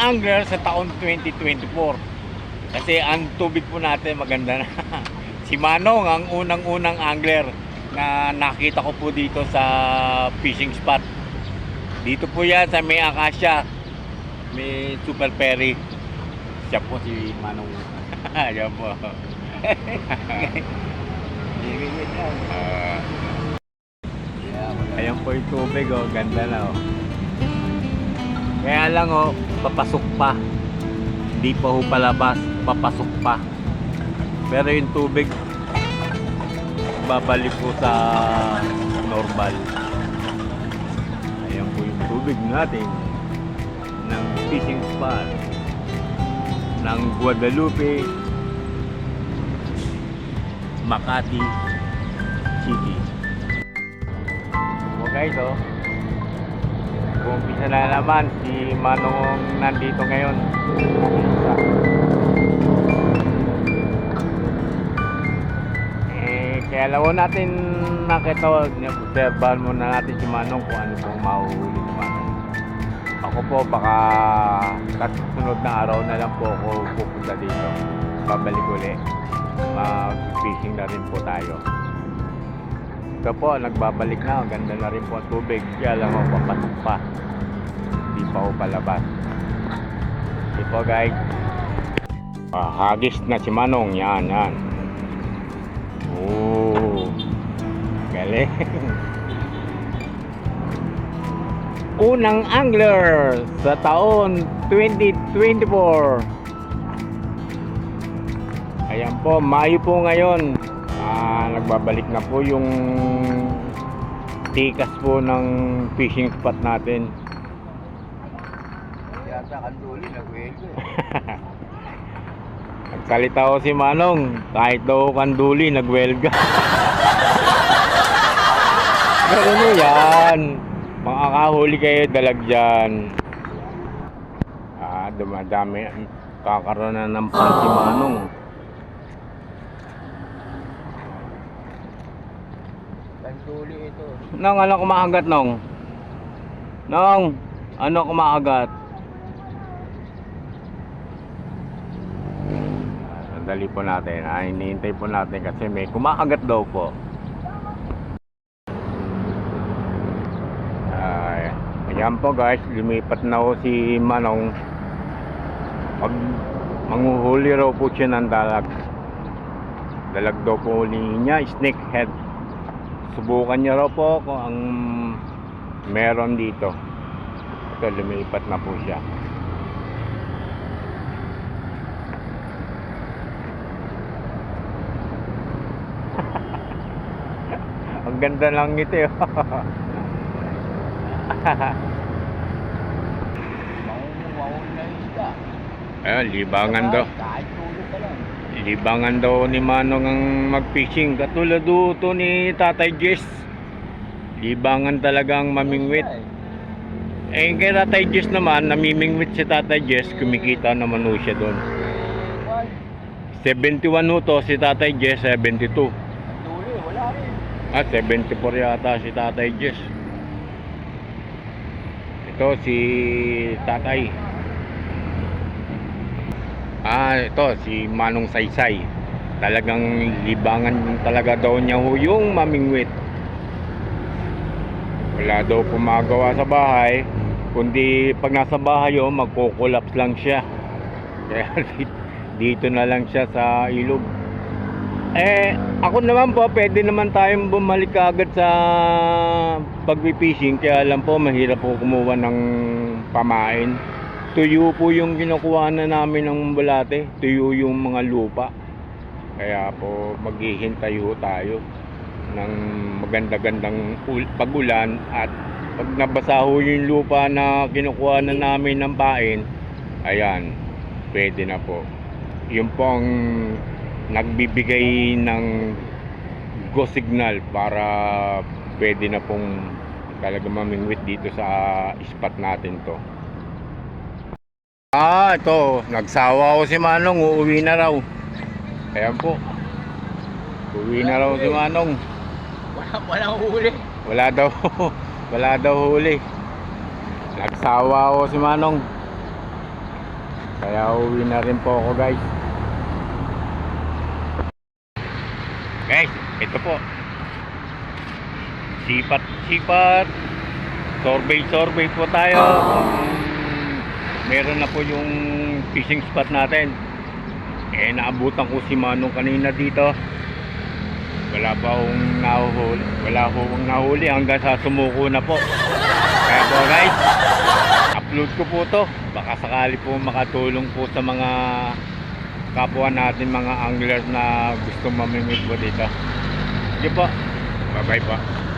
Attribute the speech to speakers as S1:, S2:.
S1: angler sa taon 2024. Kasi ang tubig po natin maganda na. si Manong ang unang-unang angler na nakita ko po dito sa fishing spot. Dito po yan sa may Acacia. May Super Ferry. Siya po si Manong. Siya po. Ah. Ayan po yung tubig oh, ganda na oh. Kaya lang oh, papasok pa. Hindi pa ho palabas, papasok pa. Pero yung tubig, babalik po sa normal. Ayan po yung tubig natin ng fishing spot ng Guadalupe, Makati City. So guys, oh. Umpisa na naman si Manong nandito ngayon. Eh, kaya lawan natin nakita, obserbahan muna natin si Manong kung ano pong mahuhuli Manong. Ako po baka kasunod na araw na lang po ako pupunta dito. Babalik uli. Mag-fishing na rin po tayo. Ito po, nagbabalik na. Ganda na rin po ang tubig. Kaya lang ako papasok pa. Hindi pa ako palabas. Ito po guys. Ah, hagis na si Manong. Yan, yan. Oo. Galing. Unang angler sa taon 2024. Ayan po, Mayo po ngayon. Ah, nagbabalik na po yung tikas po ng fishing spot natin.
S2: Yata kanduli, nagwelo.
S1: Nagsalita ko si Manong, kahit daw kanduli, nagwelga. Pero ano yan? Makakahuli kayo dalag dyan. Ah, dumadami. Kakaroon na ng pan si Manong.
S2: Kanduli ito.
S1: Nong, ano kumakagat, Nong? Nong, ano kumakagat? Sandali po natin. Ah, hinihintay po natin kasi may kumakagat daw po. Ay, ayan po guys, lumipat na po si Manong. Pag manguhuli raw po siya ng dalag. Dalag daw po huli niya, snakehead subukan niya raw po kung ang meron dito ito lumipat na po siya ang ganda lang ito eh.
S2: Yung isda.
S1: Ayun, libangan daw
S2: Kahit tulog ka lang.
S1: Libangan daw ni Manong ang mag-fishing katulad ito ni Tatay Jess libangan talagang mamingwit Eh, kay Tatay Jess naman, namimingwit si Tatay Jess, kumikita naman ho siya doon. 71 ho to, si Tatay Jess, 72.
S2: Kanduli, wala rin.
S1: Ah, 74 yata si Tatay Jess. Ito si Tatay. Ah, ito si Manong Saysay. Talagang libangan talaga daw niya ho yung mamingwit. Wala daw pumagawa sa bahay. Kundi pag nasa bahay oh, magkukulaps lang siya. Kaya dito na lang siya sa ilog. Eh, ako naman po, pwede naman tayong bumalik agad sa pagpipishing. Kaya lang po, mahirap po kumuha ng pamain. Tuyo po yung kinukuha na namin ng bulate. Tuyo yung mga lupa. Kaya po, maghihintay tayo ng maganda-gandang ul- pagulan at pag nabasa ho yung lupa na kinukuha na namin ng pain, ayan, pwede na po. Yun po ang nagbibigay ng go signal para pwede na pong talaga mamingwit dito sa spot natin to. Ah, ito, nagsawa ko si Manong, uuwi na raw. Ayan po. Uuwi na raw si Manong.
S2: Wala, walang huli.
S1: Wala daw, wala daw huli. Nagsawa ko si Manong. Kaya uwi na rin po ako guys. Guys, ito po. Sipat, sipat. Survey, survey po tayo. Kung meron na po yung fishing spot natin. Eh, naabutan ko si Manong kanina dito. Wala pa akong nahuhuli. Wala akong nahuli hanggang sa sumuko na po. Kaya po guys, upload ko po to. Baka sakali po makatulong po sa mga kapwa natin mga angler na gusto mamimit po dito. Sige po. Bye bye po.